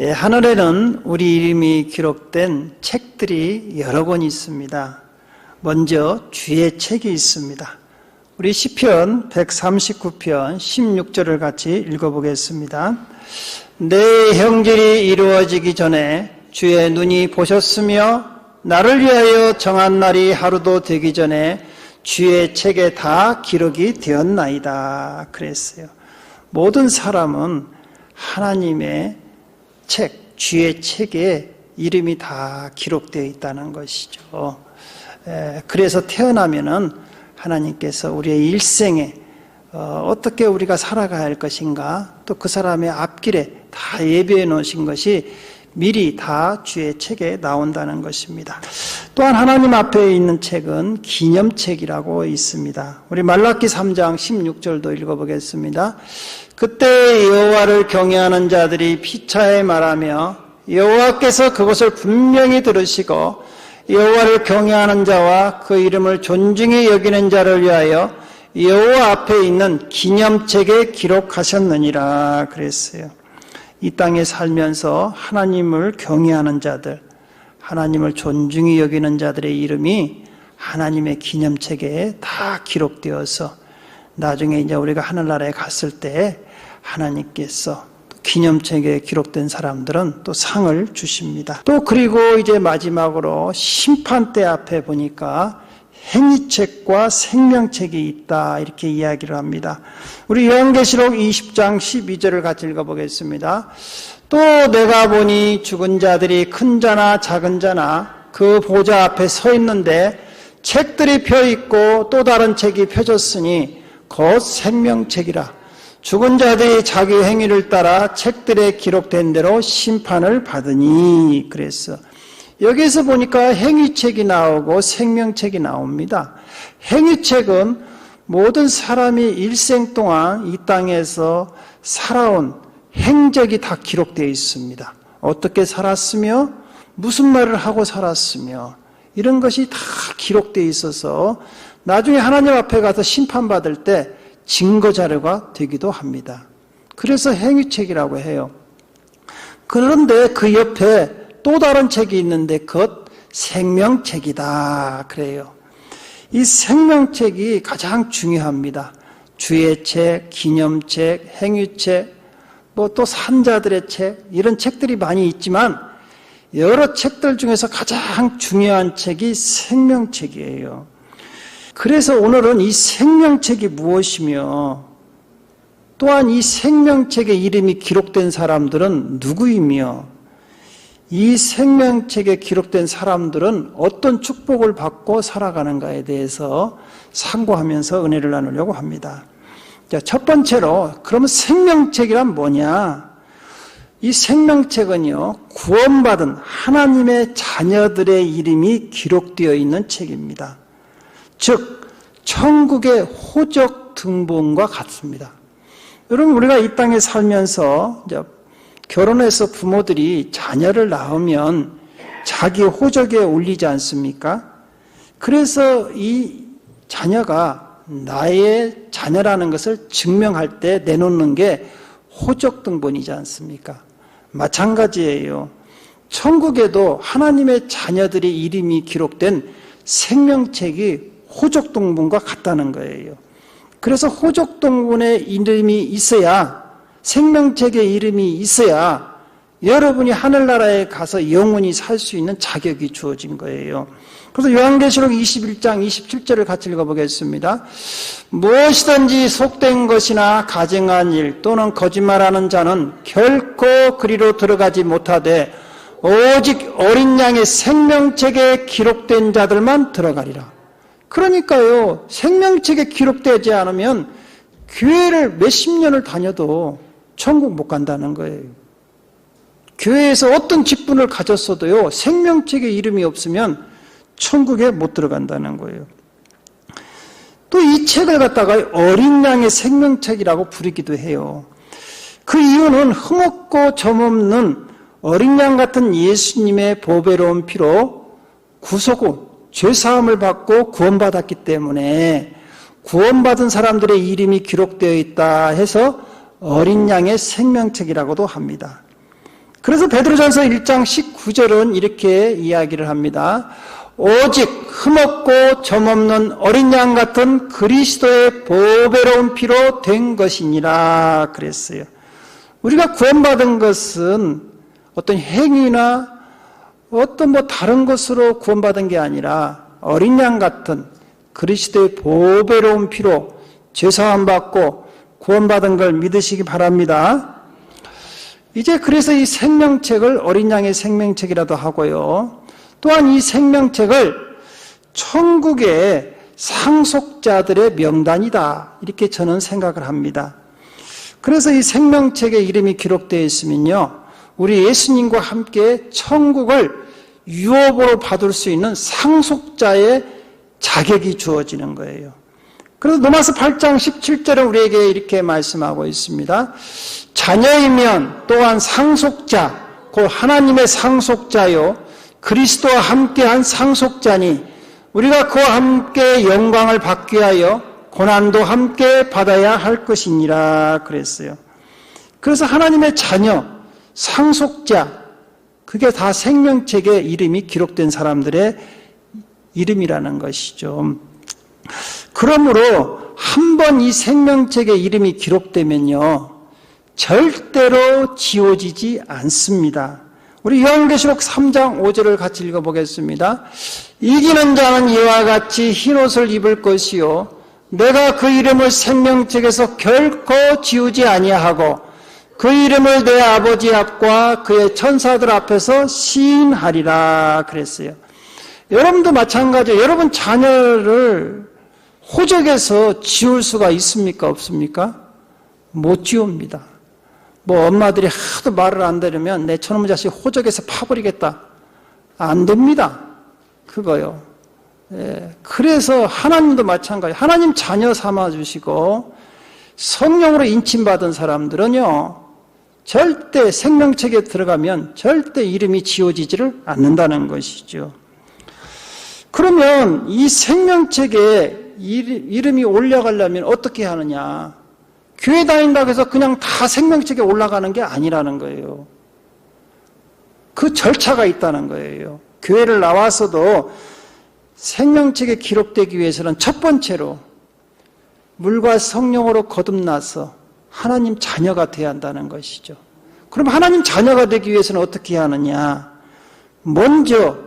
예, 하늘에는 우리 이름이 기록된 책들이 여러 권 있습니다. 먼저 주의 책이 있습니다. 우리 시편 139편 16절을 같이 읽어보겠습니다. 내 형질이 이루어지기 전에 주의 눈이 보셨으며 나를 위하여 정한 날이 하루도 되기 전에 주의 책에 다 기록이 되었나이다. 그랬어요. 모든 사람은 하나님의 책, 주의 책에 이름이 다 기록되어 있다는 것이죠. 그래서 태어나면은 하나님께서 우리의 일생에 어, 어떻게 우리가 살아가야 할 것인가, 또 그 사람의 앞길에 다 예비해 놓으신 것이 미리 다 주의 책에 나온다는 것입니다. 또한 하나님 앞에 있는 책은 기념책이라고 있습니다. 우리 말라기 3장 16절도 읽어보겠습니다. 그때 여호와를 경외하는 자들이 피차에 말하며 여호와께서 그것을 분명히 들으시고 여호와를 경외하는 자와 그 이름을 존중히 여기는 자를 위하여 여호와 앞에 있는 기념책에 기록하셨느니라 그랬어요. 이 땅에 살면서 하나님을 경외하는 자들, 하나님을 존중히 여기는 자들의 이름이 하나님의 기념책에 다 기록되어서 나중에 이제 우리가 하늘나라에 갔을 때 하나님께서 기념책에 기록된 사람들은 또 상을 주십니다. 또 그리고 이제 마지막으로 심판대 앞에 보니까 행위책과 생명책이 있다 이렇게 이야기를 합니다. 우리 요한계시록 20장 12절을 같이 읽어보겠습니다. 또 내가 보니 죽은 자들이 큰 자나 작은 자나 그 보좌 앞에 서 있는데 책들이 펴 있고 또 다른 책이 펴졌으니 곧 생명책이라. 죽은 자들이 자기 행위를 따라 책들에 기록된 대로 심판을 받으니 그랬어. 여기서 보니까 행위책이 나오고 생명책이 나옵니다. 행위책은 모든 사람이 일생 동안 이 땅에서 살아온 행적이 다 기록되어 있습니다. 어떻게 살았으며 무슨 말을 하고 살았으며 이런 것이 다 기록되어 있어서 나중에 하나님 앞에 가서 심판받을 때 증거 자료가 되기도 합니다. 그래서 행위책이라고 해요. 그런데 그 옆에 또 다른 책이 있는데 그것 생명책이다. 그래요. 이 생명책이 가장 중요합니다. 주의 책, 기념책, 행위책, 뭐 또 산자들의 책, 이런 책들이 많이 있지만 여러 책들 중에서 가장 중요한 책이 생명책이에요. 그래서 오늘은 이 생명책이 무엇이며 또한 이 생명책의 이름이 기록된 사람들은 누구이며 이 생명책에 기록된 사람들은 어떤 축복을 받고 살아가는가에 대해서 상고하면서 은혜를 나누려고 합니다. 자, 첫 번째로 그러면 생명책이란 뭐냐? 이 생명책은요, 구원받은 하나님의 자녀들의 이름이 기록되어 있는 책입니다. 즉 천국의 호적 등본과 같습니다. 여러분 우리가 이 땅에 살면서 결혼해서 부모들이 자녀를 낳으면 자기 호적에 올리지 않습니까? 그래서 이 자녀가 나의 자녀라는 것을 증명할 때 내놓는 게 호적 등본이지 않습니까? 마찬가지예요. 천국에도 하나님의 자녀들의 이름이 기록된 생명책이 호적동분과 같다는 거예요. 그래서 호적동분의 이름이 있어야 생명책의 이름이 있어야 여러분이 하늘나라에 가서 영원히 살 수 있는 자격이 주어진 거예요. 그래서 요한계시록 21장 27절을 같이 읽어보겠습니다. 무엇이든지 속된 것이나 가증한 일 또는 거짓말하는 자는 결코 그리로 들어가지 못하되 오직 어린 양의 생명책에 기록된 자들만 들어가리라. 그러니까요, 생명책에 기록되지 않으면 교회를 몇십 년을 다녀도 천국 못 간다는 거예요. 교회에서 어떤 직분을 가졌어도요, 생명책에 이름이 없으면 천국에 못 들어간다는 거예요. 또 이 책을 갖다가 어린 양의 생명책이라고 부르기도 해요. 그 이유는 흠없고 점없는 어린 양 같은 예수님의 보배로운 피로 구속을 죄사함을 받고 구원받았기 때문에 구원받은 사람들의 이름이 기록되어 있다 해서 어린 양의 생명책이라고도 합니다. 그래서 베드로전서 1장 19절은 이렇게 이야기를 합니다. 오직 흠없고 점없는 어린 양 같은 그리스도의 보배로운 피로 된 것이니라 그랬어요. 우리가 구원받은 것은 어떤 행위나 어떤 뭐 다른 것으로 구원받은 게 아니라 어린 양 같은 그리스도의 보배로운 피로 죄사함 받고 구원받은 걸 믿으시기 바랍니다. 이제 그래서 이 생명책을 어린 양의 생명책이라도 하고요. 또한 이 생명책을 천국의 상속자들의 명단이다. 이렇게 저는 생각을 합니다. 그래서 이 생명책의 이름이 기록되어 있으면요. 우리 예수님과 함께 천국을 유업으로 받을 수 있는 상속자의 자격이 주어지는 거예요. 그래서 로마서 8장 17절은 우리에게 이렇게 말씀하고 있습니다. 자녀이면 또한 상속자, 곧 하나님의 상속자요. 그리스도와 함께한 상속자니 우리가 그와 함께 영광을 받기 위하여 고난도 함께 받아야 할 것이니라 그랬어요. 그래서 하나님의 자녀, 상속자, 그게 다 생명책에 이름이 기록된 사람들의 이름이라는 것이죠. 그러므로 한 번 이 생명책에 이름이 기록되면요, 절대로 지워지지 않습니다. 우리 요한계시록 3장 5절을 같이 읽어보겠습니다. 이기는 자는 이와 같이 흰옷을 입을 것이요 내가 그 이름을 생명책에서 결코 지우지 아니하고 그 이름을 내 아버지 앞과 그의 천사들 앞에서 시인하리라 그랬어요. 여러분도 마찬가지예요. 여러분 자녀를 호적에서 지울 수가 있습니까? 없습니까? 못 지웁니다. 뭐 엄마들이 하도 말을 안 들으면 내 저놈 자식 호적에서 파버리겠다. 안 됩니다. 그거요. 예, 그래서 하나님도 마찬가지. 하나님 자녀 삼아 주시고 성령으로 인침받은 사람들은요. 절대 생명책에 들어가면 절대 이름이 지워지지를 않는다는 것이죠. 그러면 이 생명책에 이름이 올라가려면 어떻게 하느냐? 교회 다닌다고 해서 그냥 다 생명책에 올라가는 게 아니라는 거예요. 그 절차가 있다는 거예요. 교회를 나와서도 생명책에 기록되기 위해서는 첫 번째로 물과 성령으로 거듭나서 하나님 자녀가 되어야 한다는 것이죠. 그럼 하나님 자녀가 되기 위해서는 어떻게 하느냐? 먼저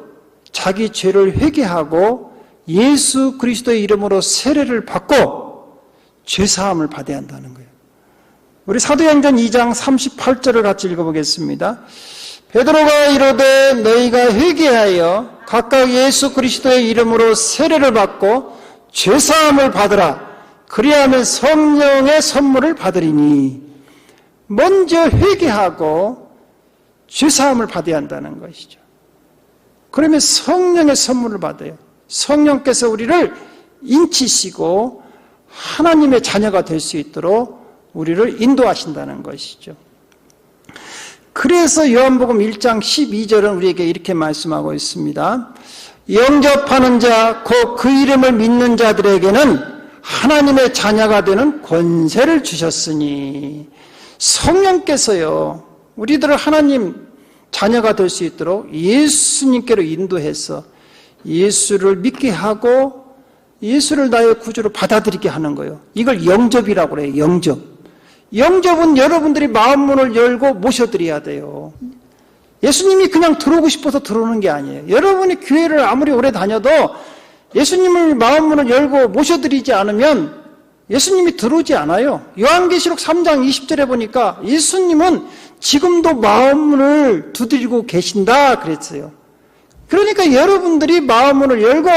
자기 죄를 회개하고 예수 그리스도의 이름으로 세례를 받고 죄 사함을 받아야 한다는 거예요. 우리 사도행전 2장 38절을 같이 읽어보겠습니다. 베드로가 이르되 너희가 회개하여 각각 예수 그리스도의 이름으로 세례를 받고 죄 사함을 받으라. 그리하면 성령의 선물을 받으리니 먼저 회개하고 죄 사함을 받아야 한다는 것이죠. 그러면 성령의 선물을 받아요. 성령께서 우리를 인치시고 하나님의 자녀가 될 수 있도록 우리를 인도하신다는 것이죠. 그래서 요한복음 1장 12절은 우리에게 이렇게 말씀하고 있습니다. 영접하는 자, 곧 그 이름을 믿는 자들에게는 하나님의 자녀가 되는 권세를 주셨으니 성령께서요, 우리들을 하나님 자녀가 될 수 있도록 예수님께로 인도해서 예수를 믿게 하고 예수를 나의 구주로 받아들이게 하는 거예요. 이걸 영접이라고 그래요. 영접. 영접은 여러분들이 마음 문을 열고 모셔드려야 돼요. 예수님이 그냥 들어오고 싶어서 들어오는 게 아니에요. 여러분이 교회를 아무리 오래 다녀도 예수님을 마음 문을 열고 모셔드리지 않으면 예수님이 들어오지 않아요. 요한계시록 3장 20절에 보니까 예수님은 지금도 마음 문을 두드리고 계신다 그랬어요. 그러니까 여러분들이 마음문을 열고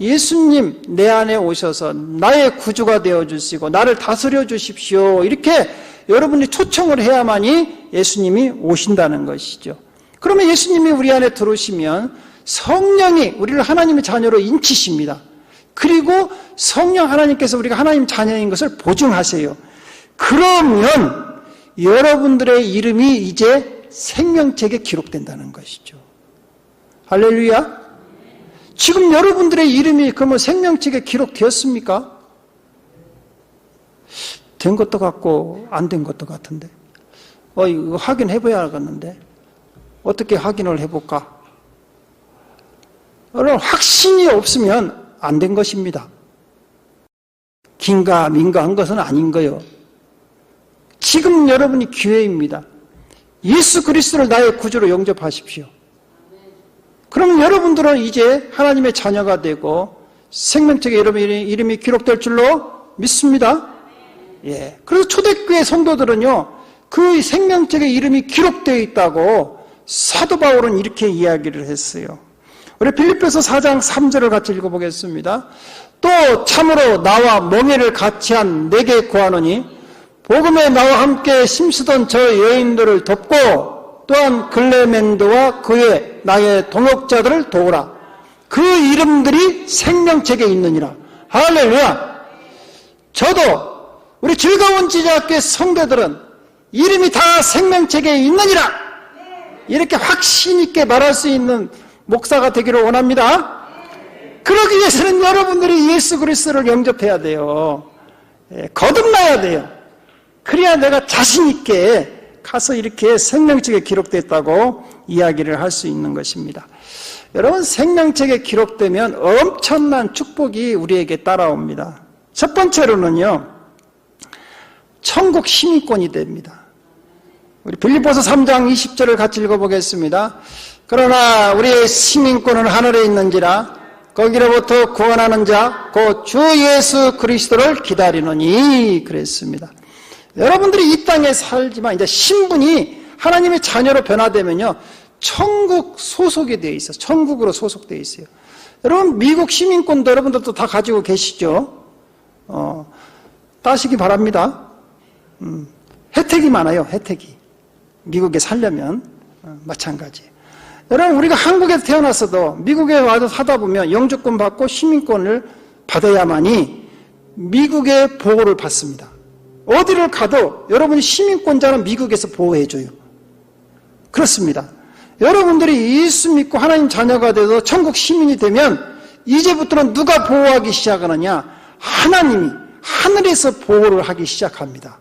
예수님 내 안에 오셔서 나의 구주가 되어 주시고 나를 다스려 주십시오. 이렇게 여러분이 초청을 해야만이 예수님이 오신다는 것이죠. 그러면 예수님이 우리 안에 들어오시면 성령이 우리를 하나님의 자녀로 인치십니다. 그리고 성령 하나님께서 우리가 하나님 자녀인 것을 보증하세요. 그러면 여러분들의 이름이 이제 생명책에 기록된다는 것이죠. 할렐루야. 지금 여러분들의 이름이 그러면 생명책에 기록되었습니까? 된 것도 같고 안 된 것도 같은데. 어, 이거 확인해 봐야겠는데. 어떻게 확인을 해볼까? 여러분, 확신이 없으면 안 된 것입니다. 긴가 민가 한 것은 아닌 거요. 지금 여러분이 기회입니다. 예수 그리스도를 나의 구주로 영접하십시오. 그럼 여러분들은 이제 하나님의 자녀가 되고 생명책에 여러분의 이름이 기록될 줄로 믿습니다. 예. 그래서 초대교회 성도들은요, 그 생명책에 이름이 기록되어 있다고 사도 바울은 이렇게 이야기를 했어요. 우리 빌립보서 4장 3절을 같이 읽어보겠습니다. 또 참으로 나와 멍해를 같이 한 내게 구하노니 복음에 나와 함께 심쓰던 저 여인들을 돕고 또한 글레멘드와 그의 나의 동역자들을 도우라. 그 이름들이 생명책에 있느니라. 할렐루야. 저도 우리 즐거운 지자학교 성도들은 이름이 다 생명책에 있느니라. 이렇게 확신 있게 말할 수 있는 목사가 되기를 원합니다. 그러기 위해서는 여러분들이 예수 그리스도를 영접해야 돼요. 예, 거듭나야 돼요. 그래야 내가 자신 있게 가서 이렇게 생명책에 기록됐다고 이야기를 할 수 있는 것입니다. 여러분 생명책에 기록되면 엄청난 축복이 우리에게 따라옵니다. 첫 번째로는요. 천국 시민권이 됩니다. 우리 빌립보서 3장 20절을 같이 읽어보겠습니다. 그러나 우리의 시민권은 하늘에 있는지라 거기로부터 구원하는 자 곧 주 예수 그리스도를 기다리노니 그랬습니다. 여러분들이 이 땅에 살지만 이제 신분이 하나님의 자녀로 변화되면요. 천국 소속이 되어 있어요. 천국으로 소속되어 있어요. 여러분 미국 시민권도 여러분들도 다 가지고 계시죠? 어, 따시기 바랍니다. 음, 혜택이 많아요. 혜택이. 미국에 살려면 어, 마찬가지. 여러분 우리가 한국에서 태어났어도 미국에 와서 사다 보면 영주권 받고 시민권을 받아야만이 미국의 보호를 받습니다. 어디를 가도 여러분이 시민권자는 미국에서 보호해줘요. 그렇습니다. 여러분들이 예수 믿고 하나님 자녀가 돼서 천국 시민이 되면 이제부터는 누가 보호하기 시작하느냐? 하나님이 하늘에서 보호를 하기 시작합니다.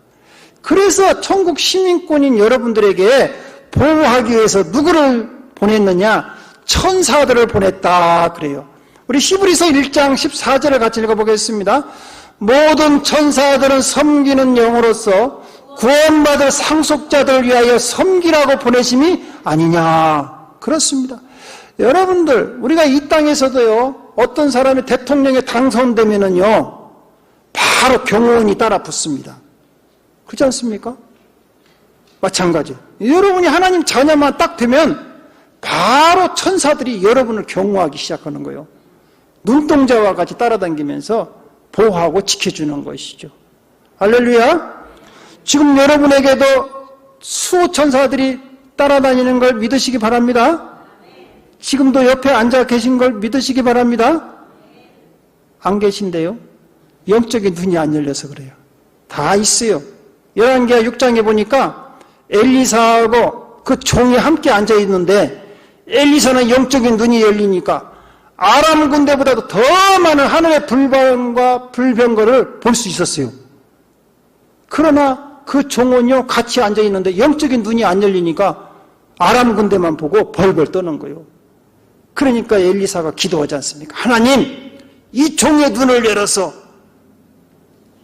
그래서 천국 시민권인 여러분들에게 보호하기 위해서 누구를 보냈느냐? 천사들을 보냈다 그래요. 우리 히브리서 1장 14절을 같이 읽어보겠습니다. 모든 천사들은 섬기는 영으로서 구원받을 상속자들을 위하여 섬기라고 보내심이 아니냐. 그렇습니다. 여러분들, 우리가 이 땅에서도요, 어떤 사람이 대통령에 당선되면은요, 바로 경호원이 따라 붙습니다. 그렇지 않습니까? 마찬가지. 여러분이 하나님 자녀만 딱 되면 바로 천사들이 여러분을 경호하기 시작하는 거예요. 눈동자와 같이 따라다니면서 보호하고 지켜주는 것이죠. 할렐루야. 지금 여러분에게도 수천사들이 따라다니는 걸 믿으시기 바랍니다. 지금도 옆에 앉아 계신 걸 믿으시기 바랍니다. 안 계신데요. 영적인 눈이 안 열려서 그래요. 다 있어요. 11개 6장에 보니까 엘리사하고 그 종이 함께 앉아 있는데 엘리사는 영적인 눈이 열리니까 아람 군대보다도 더 많은 하늘의 불변과 불변거를 볼 수 있었어요. 그러나 그 종은요 같이 앉아 있는데 영적인 눈이 안 열리니까 아람 군대만 보고 벌벌 떠는 거예요. 그러니까 엘리사가 기도하지 않습니까? 하나님, 이 종의 눈을 열어서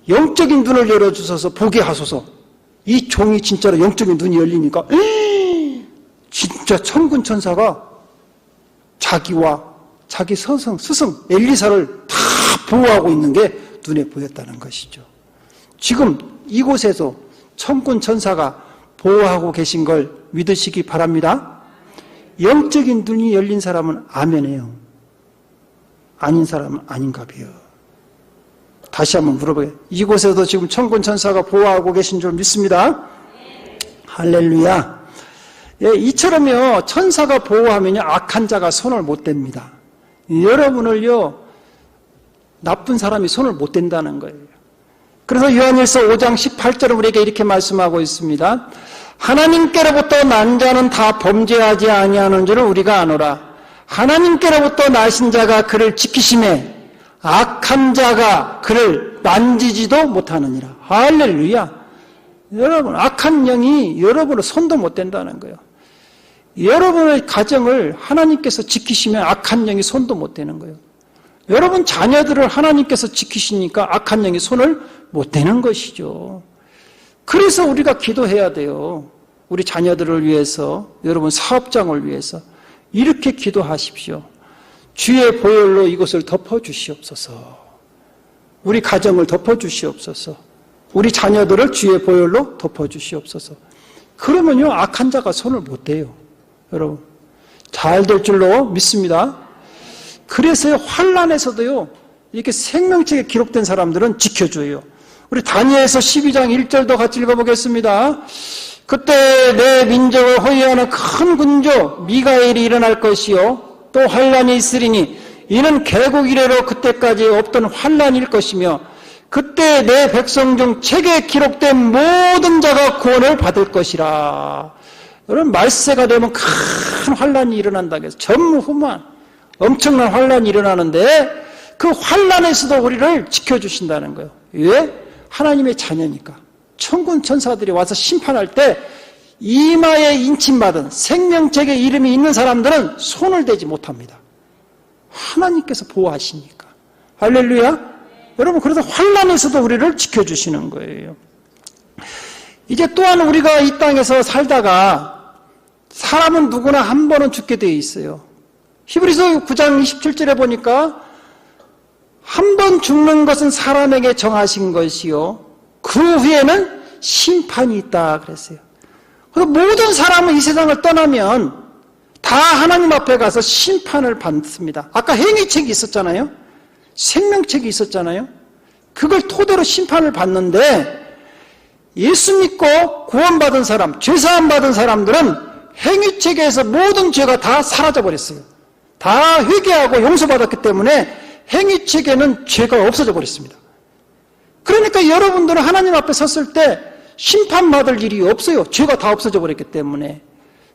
영적인 눈을 열어 주셔서 보게 하소서. 이 종이 진짜로 영적인 눈이 열리니까 에이, 진짜 천군 천사가 자기와 자기 서성, 스승 엘리사를 다 보호하고 있는 게 눈에 보였다는 것이죠. 지금 이곳에서 천군 천사가 보호하고 계신 걸 믿으시기 바랍니다. 영적인 눈이 열린 사람은 아멘해요. 아닌 사람은 아닌가 봐요. 다시 한번 물어봐요. 이곳에도 지금 천군 천사가 보호하고 계신 줄 믿습니다. 할렐루야. 예, 이처럼요, 천사가 보호하면요, 악한 자가 손을 못 댑니다. 여러분을요, 나쁜 사람이 손을 못 댄다는 거예요. 그래서 요한일서 5장 18절은 우리에게 이렇게 말씀하고 있습니다. 하나님께로부터 난 자는 다 범죄하지 아니하는 줄을 우리가 아노라. 하나님께로부터 나신 자가 그를 지키심에 악한 자가 그를 만지지도 못하느니라. 할렐루야. 여러분, 악한 영이 여러분을 손도 못 댄다는 거예요. 여러분의 가정을 하나님께서 지키시면 악한 영이 손도 못 대는 거예요. 여러분 자녀들을 하나님께서 지키시니까 악한 영이 손을 못 대는 것이죠. 그래서 우리가 기도해야 돼요. 우리 자녀들을 위해서, 여러분 사업장을 위해서 이렇게 기도하십시오. 주의 보혈로 이것을 덮어 주시옵소서. 우리 가정을 덮어 주시옵소서. 우리 자녀들을 주의 보혈로 덮어 주시옵소서. 그러면요 악한 자가 손을 못 대요. 여러분 잘 될 줄로 믿습니다. 그래서요 환란에서도요 이렇게 생명책에 기록된 사람들은 지켜줘요. 우리 다니엘서 12장 1절도 같이 읽어보겠습니다. 그때 내 민족을 호위하는 큰 군조 미가엘이 일어날 것이요 또 환란이 있으리니 이는 개국 이래로 그때까지 없던 환란일 것이며 그때 내 백성 중 책에 기록된 모든 자가 구원을 받을 것이라. 여러분 말세가 되면 큰 환란이 일어난다 그래서 전무후무한 엄청난 환란이 일어나는데 그 환란에서도 우리를 지켜주신다는 거예요. 왜? 하나님의 자녀니까. 천군 천사들이 와서 심판할 때 이마에 인침받은 생명책에 이름이 있는 사람들은 손을 대지 못합니다. 하나님께서 보호하시니까. 할렐루야. 여러분 그래서 환란에서도 우리를 지켜주시는 거예요. 이제 또한 우리가 이 땅에서 살다가 사람은 누구나 한 번은 죽게 되어 있어요. 히브리서 9장 27절에 보니까 한 번 죽는 것은 사람에게 정하신 것이요. 그 후에는 심판이 있다 그랬어요. 그래서 모든 사람은 이 세상을 떠나면 다 하나님 앞에 가서 심판을 받습니다. 아까 행위책이 있었잖아요. 생명책이 있었잖아요. 그걸 토대로 심판을 받는데 예수 믿고 구원받은 사람, 죄사함 받은 사람들은 행위책에서 모든 죄가 다 사라져 버렸어요. 다 회개하고 용서받았기 때문에 행위책에는 죄가 없어져 버렸습니다. 그러니까 여러분들은 하나님 앞에 섰을 때 심판받을 일이 없어요. 죄가 다 없어져 버렸기 때문에.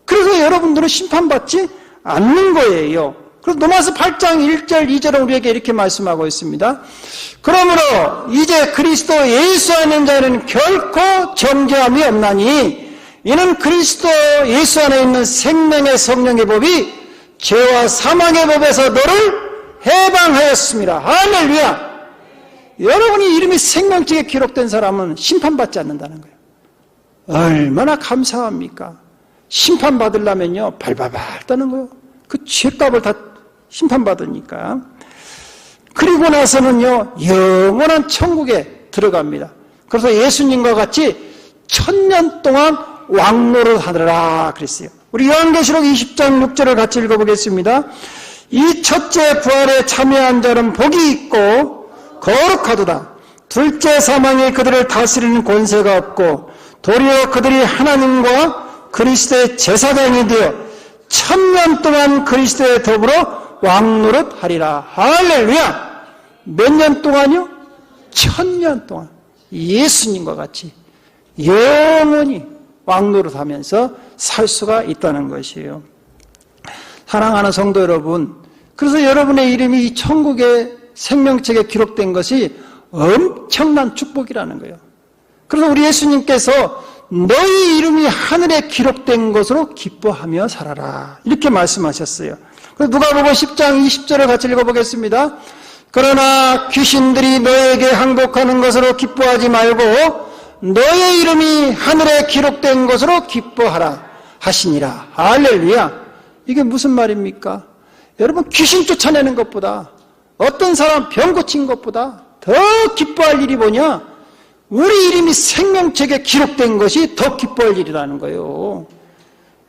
그래서 여러분들은 심판받지 않는 거예요. 그래서 로마서 8장 1절 2절은 우리에게 이렇게 말씀하고 있습니다. 그러므로 이제 그리스도 예수 안에 자는 결코 정죄함이 없나니 이는 그리스도 예수 안에 있는 생명의 성령의 법이 죄와 사망의 법에서 너를 해방하였습니다. 할렐루야! 여러분이 이름이 생명책에 기록된 사람은 심판받지 않는다는 거예요. 얼마나 감사합니까? 심판받으려면요, 발바발 떠는 거예요. 그 죄값을 다 심판받으니까. 그리고 나서는요, 영원한 천국에 들어갑니다. 그래서 예수님과 같이 천년 동안 왕노를 하더라 그랬어요. 우리 요한계시록 20장 6절을 같이 읽어보겠습니다. 이 첫째 부활에 참여한 자는 복이 있고 거룩하도다. 둘째 사망이 그들을 다스리는 권세가 없고 도리어 그들이 하나님과 그리스도의 제사장이 되어 천년 동안 그리스도의 더불어 왕노릇 하리라. 할렐루야! 몇 년 동안요? 천년 동안. 예수님과 같이 영원히 왕노릇 하면서 살 수가 있다는 것이에요. 사랑하는 성도 여러분, 그래서 여러분의 이름이 이 천국의 생명책에 기록된 것이 엄청난 축복이라는 거예요. 그래서 우리 예수님께서 너희 이름이 하늘에 기록된 것으로 기뻐하며 살아라. 이렇게 말씀하셨어요. 그래서 누가복음 10장 20절을 같이 읽어보겠습니다. 그러나 귀신들이 너에게 항복하는 것으로 기뻐하지 말고 너의 이름이 하늘에 기록된 것으로 기뻐하라 하시니라. 할렐루야. 이게 무슨 말입니까? 여러분 귀신 쫓아내는 것보다 어떤 사람 병 고친 것보다 더 기뻐할 일이 뭐냐? 우리 이름이 생명책에 기록된 것이 더 기뻐할 일이라는 거예요.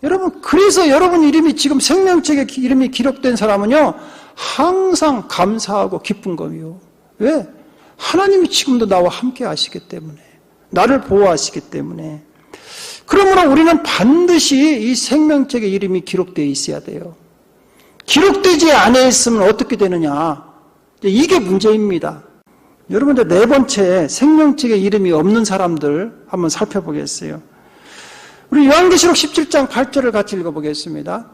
여러분, 그래서 여러분 이름이 지금 생명책에 이름이 기록된 사람은요, 항상 감사하고 기쁜 거요. 왜? 하나님이 지금도 나와 함께 하시기 때문에. 나를 보호하시기 때문에. 그러므로 우리는 반드시 이 생명책에 이름이 기록되어 있어야 돼요. 기록되지 않아 있으면 어떻게 되느냐? 이게 문제입니다. 여러분들 네 번째 생명책에 이름이 없는 사람들 한번 살펴보겠어요. 우리 요한계시록 17장 8절을 같이 읽어보겠습니다.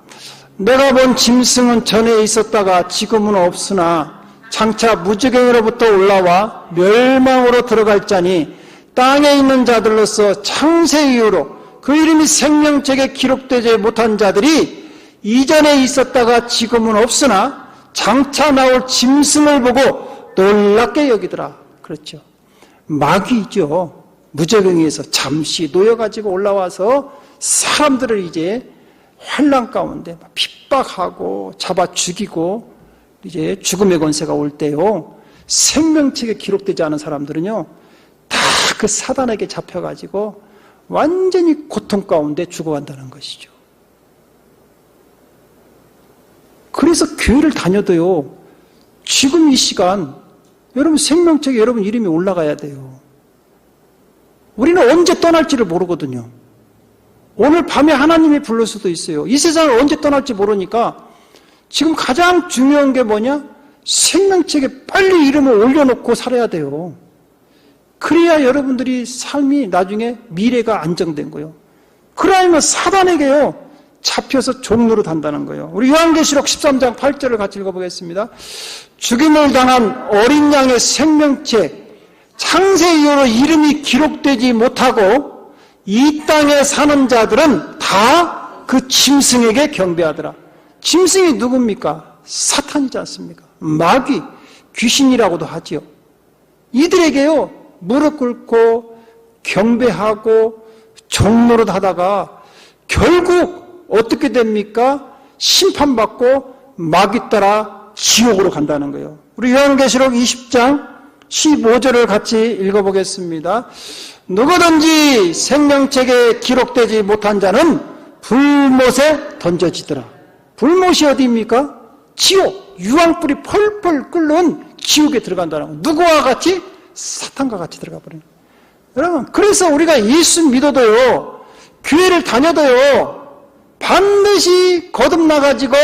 내가 본 짐승은 전에 있었다가 지금은 없으나 장차 무지경으로부터 올라와 멸망으로 들어갈 자니 땅에 있는 자들로서 창세 이후로 그 이름이 생명책에 기록되지 못한 자들이 이전에 있었다가 지금은 없으나 장차 나올 짐승을 보고 놀랍게 여기더라. 그렇죠. 마귀죠. 무적행에서 잠시 놓여가지고 올라와서 사람들을 이제 환란 가운데 핍박하고 잡아 죽이고 이제 죽음의 권세가 올 때요. 생명책에 기록되지 않은 사람들은요. 다 그 사단에게 잡혀가지고 완전히 고통 가운데 죽어간다는 것이죠. 그래서 교회를 다녀도요. 지금 이 시간 여러분 생명책에 여러분 이름이 올라가야 돼요. 우리는 언제 떠날지를 모르거든요. 오늘 밤에 하나님이 불를 수도 있어요. 이 세상을 언제 떠날지 모르니까 지금 가장 중요한 게 뭐냐? 생명책에 빨리 이름을 올려놓고 살아야 돼요. 그래야 여러분들이 삶이 나중에 미래가 안정된 거예요. 그러면 사단에게요. 잡혀서 종로로 단다는 거예요. 우리 요한계시록 13장 8절을 같이 읽어보겠습니다. 죽임을 당한 어린 양의 생명책 창세 이후로 이름이 기록되지 못하고 이 땅에 사는 자들은 다 그 짐승에게 경배하더라. 짐승이 누굽니까? 사탄이지 않습니까? 마귀, 귀신이라고도 하지요. 이들에게요, 무릎 꿇고 경배하고 종로를 하다가 결국 어떻게 됩니까? 심판받고 마귀 따라 지옥으로 간다는 거예요. 우리 요한계시록 20장 15절을 같이 읽어보겠습니다. 누구든지 생명책에 기록되지 못한 자는 불못에 던져지더라. 불못이 어디입니까? 지옥, 유황불이 펄펄 끓는 지옥에 들어간다는 거예요. 누구와 같이? 사탄과 같이 들어가 버리는. 여러분, 그래서 우리가 예수 믿어도요, 교회를 다녀도요, 반드시 거듭나가지고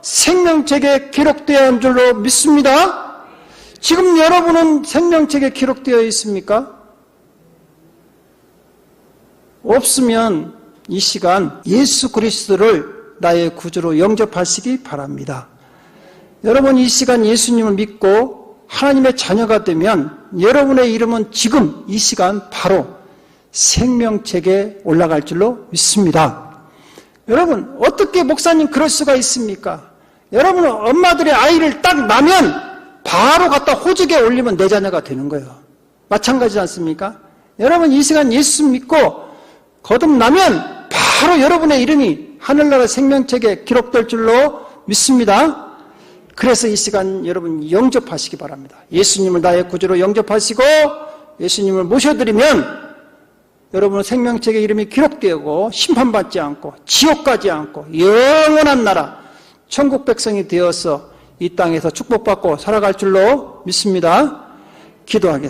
생명책에 기록되어야 한 줄로 믿습니다. 지금 여러분은 생명책에 기록되어 있습니까? 없으면 이 시간 예수 그리스도를 나의 구주로 영접하시기 바랍니다. 여러분 이 시간 예수님을 믿고 하나님의 자녀가 되면 여러분의 이름은 지금 이 시간 바로 생명책에 올라갈 줄로 믿습니다. 여러분 어떻게 목사님 그럴 수가 있습니까? 여러분은 엄마들의 아이를 딱 낳으면 바로 갖다 호적에 올리면 내 자녀가 되는 거예요. 마찬가지지 않습니까? 여러분 이 시간 예수 믿고 거듭나면 바로 여러분의 이름이 하늘나라 생명책에 기록될 줄로 믿습니다. 그래서 이 시간 여러분 영접하시기 바랍니다. 예수님을 나의 구주로 영접하시고 예수님을 모셔드리면 여러분의 생명책에 이름이 기록되고 심판받지 않고 지옥 가지 않고 영원한 나라 천국 백성이 되어서 이 땅에서 축복받고 살아갈 줄로 믿습니다. 기도하겠습니다.